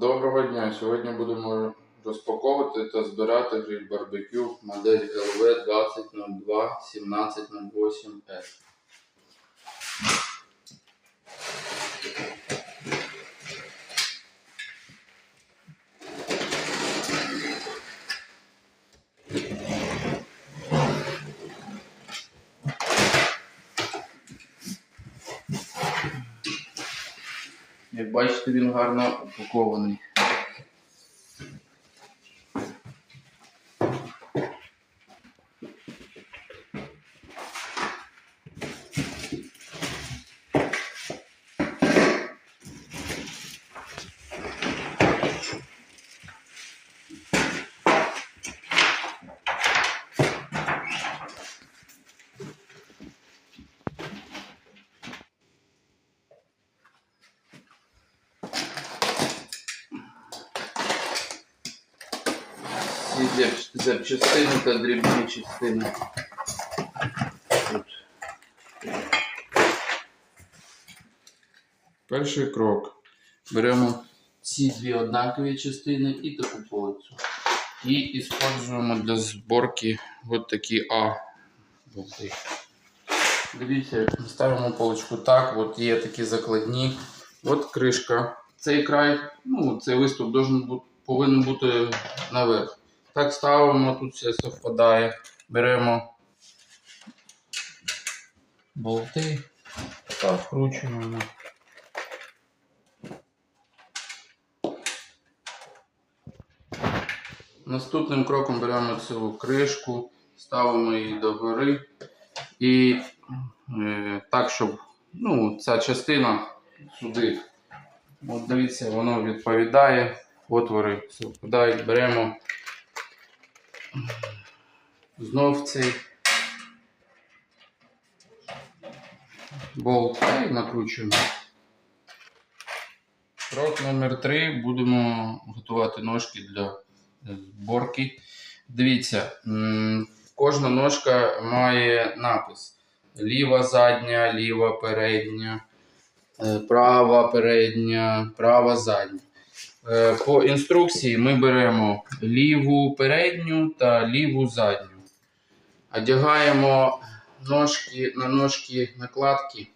Доброго дня! Сьогодні будемо розпаковувати та збирати гриль барбекю модель LV 2002 1708 s Як бачите, він гарно упакований. Запчастини та дрібні частини. Перший крок. Беремо ці дві однакові частини і таку полицю. І іспользуємо для зборки от такі А. Дивіться, ставимо полочку так, от є такі закладні. От кришка. Цей край, ну, цей виступ повинен бути наверх. Так ставимо, тут все совпадає. Беремо болти та вкручуємо. Наступним кроком беремо цю кришку, ставимо її догори і е, так, щоб ну, ця частина сюди. От дивіться, воно відповідає, отвори совпадають, беремо знов цей болт і накручуємо. Крок номер 3 будемо готувати ножки для зборки. Дивіться, кожна ножка має напис: ліва задня, ліва передня, е, права передня, права задня. Е, По інструкції ми беремо ліву передню та ліву задню. Одягаємо ножки на ножки накладки.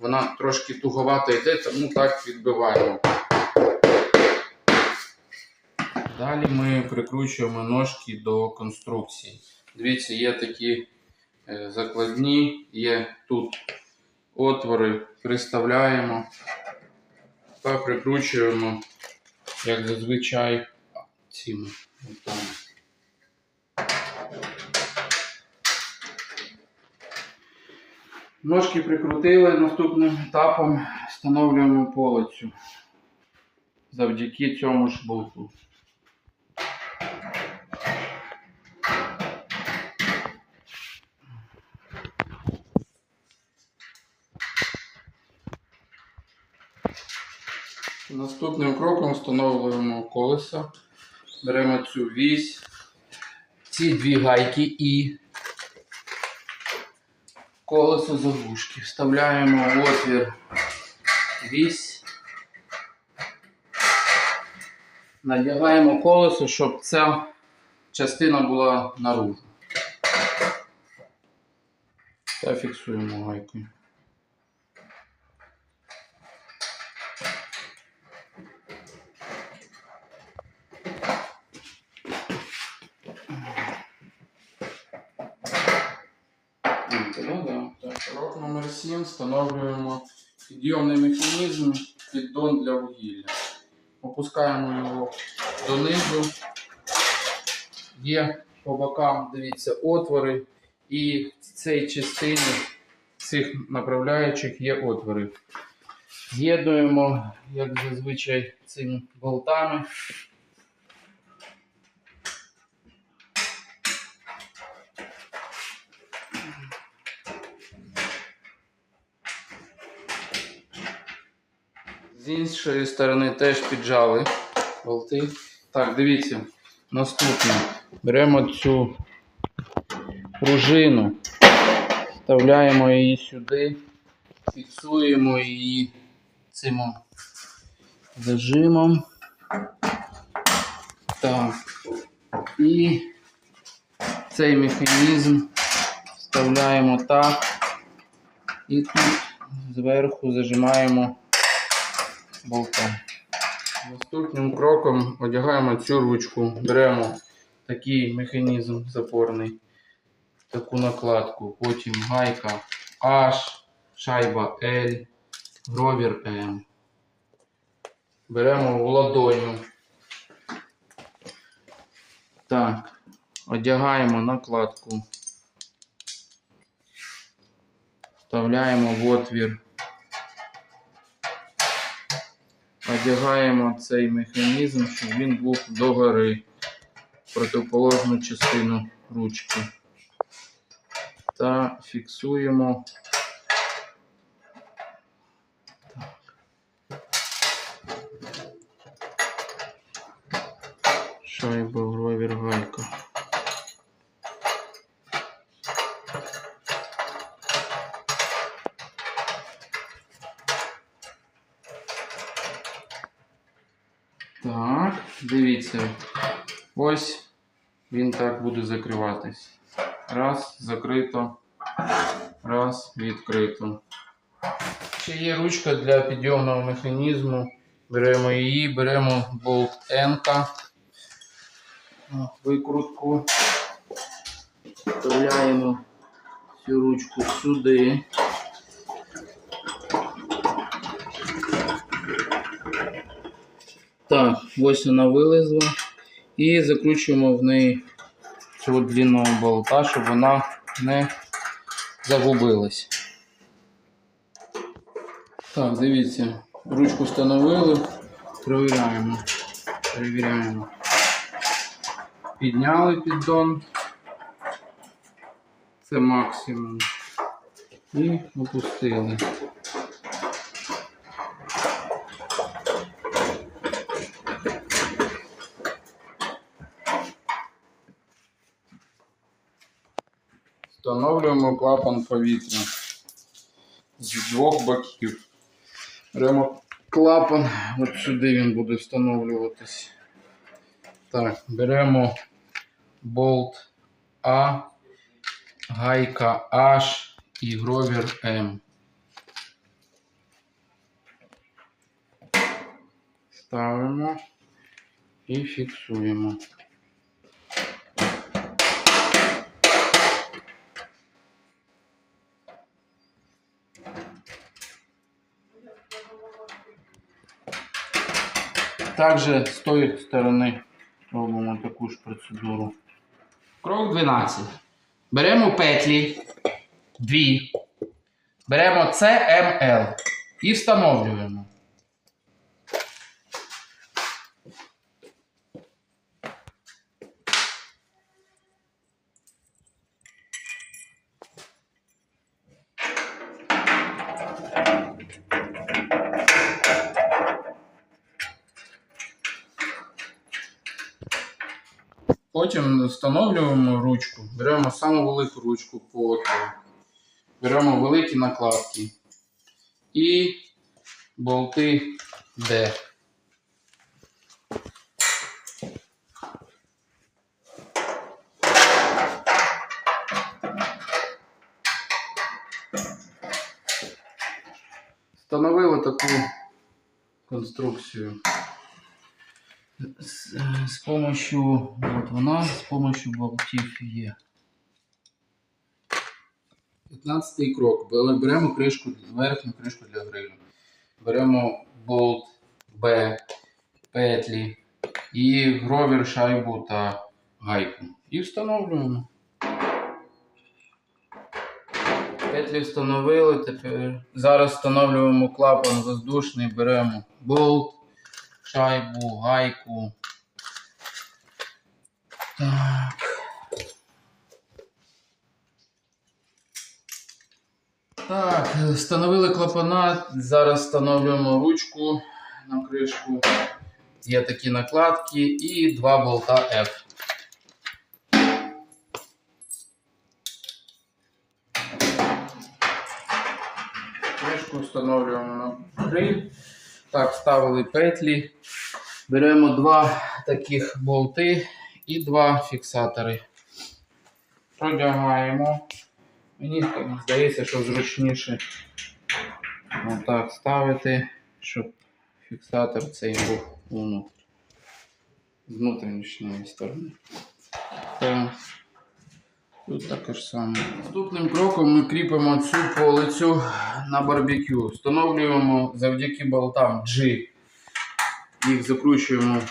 Вона трошки туговато йде, тому так відбиваємо. Далі ми прикручуємо ножки до конструкції. Дивіться, є такі е, закладні, є тут отвори, приставляємо та прикручуємо, як зазвичай, цими болтами. Ножки прикрутили, наступним етапом встановлюємо полицю завдяки цьому ж болту. Наступним кроком встановлюємо колесо. Беремо цю вісь, ці дві гайки і колесо заглушки. Вставляємо в отвір вісь. Надягаємо колесо, щоб ця частина була наружу. Та фіксуємо гайкою. Ну, да. Так, крок номер 7 встановлюємо підйомний механізм піддон для вугілля. Опускаємо його донизу. Є по бокам, дивіться, отвори, і в цій частині цих направляючих є отвори. З'єднуємо, як зазвичай, цими болтами. З іншої сторони теж піджали болти. Так, дивіться, наступне. Беремо цю пружину, вставляємо її сюди, фіксуємо її цим зажимом Так. І цей механізм вставляємо так. І тут зверху зажимаємо болтом. Наступним кроком одягаємо цю ручку, беремо такий механізм запорний, таку накладку, потім гайка H, шайба L, гровір M. Беремо в ладоню. Так, одягаємо накладку. Вставляємо в отвір. Одягаємо цей механізм, щоб він був догори протиположну частину ручки. Та фіксуємо. Шайба, гровір, гайка. Так, дивіться. Ось він так буде закриватись. Раз, закрито. Раз, відкрито. Ще є ручка для підйомного механізму. Беремо її, беремо болт N. Викрутку. Вставляємо цю ручку сюди. Так, ось вона вилезла. І закручуємо в неї цю длину болта, щоб вона не загубилась. Так, дивіться, ручку встановили, перевіряємо. Перевіряємо. Підняли піддон. Це максимум. І опустили. Встановлюємо клапан повітря з двох боків. Беремо клапан, от сюди він буде встановлюватись. Так, беремо болт А, гайка H і гровір М. Ставимо і фіксуємо. Также з тої сторони робимо таку ж процедуру. Крок 12. Беремо петлі. 2. Беремо CML і встановлюємо. Потім встановлюємо ручку, беремо саму велику ручку по отвору, беремо великі накладки і болти D. Встановили таку конструкцію. С, э, с помощью, вот вона, с помощью болтів є. 15 крок. Беремо кришку, верхню кришку для грилю. Беремо болт Б, петлі і гровір, шайбу та гайку. І встановлюємо. Петлі встановили, тепер зараз встановлюємо клапан воздушний, беремо болт, шайбу, гайку. Так. Так, встановили клапана. Зараз встановлюємо ручку на кришку. Є такі накладки і два болта F. Кришку встановлюємо на гриль. Так, вставили петлі. Беремо два таких болти і два фіксатори. Продягаємо. Мені здається, що зручніше отак ставити, щоб фіксатор цей був. З внутрішньої сторони. Так. Тут також саме. Наступним кроком ми кріпимо цю полицю на барбекю. Встановлюємо завдяки болтам G. Їх закручуємо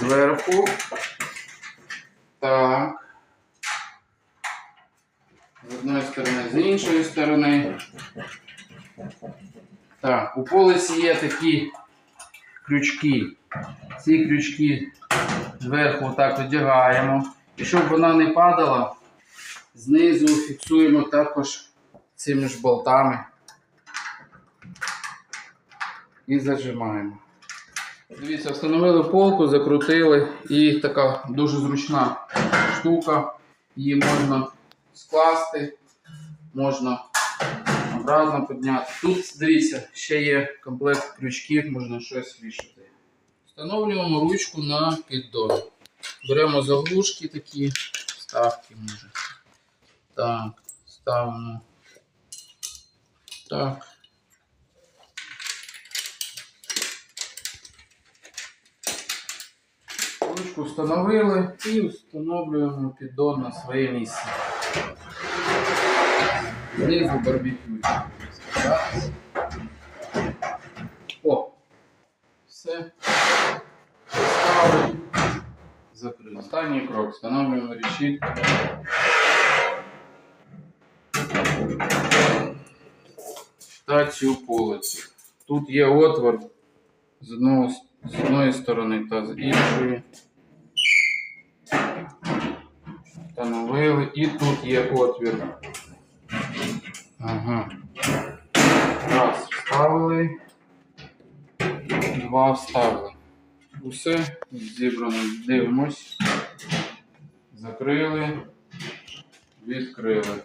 зверху. Так. З одної сторони, з іншої сторони. Так, у полиці є такі крючки. Ці крючки зверху отак одягаємо. І щоб вона не падала, знизу фіксуємо також цими ж болтами і зажимаємо. Дивіться, встановили полку, закрутили і така дуже зручна штука. Її можна скласти, можна обратно підняти. Тут, дивіться, ще є комплект крючків, можна щось вішати. Встановлюємо ручку на піддон. Беремо заглушки такі, вставки може. Так, ставимо. Так. Ручку встановили і встановлюємо піддон на своє місце. Знизу барбекю. О! Все. Поставили. Закрили. Останній крок. Встановлюємо решітку. Та цю полицю. Тут є отвор з, одної сторони та з іншої. Встановили і тут є отвір. Ага. Раз, вставили. Два вставили. Усе зібрано. Дивимось. Закрили. Відкрили.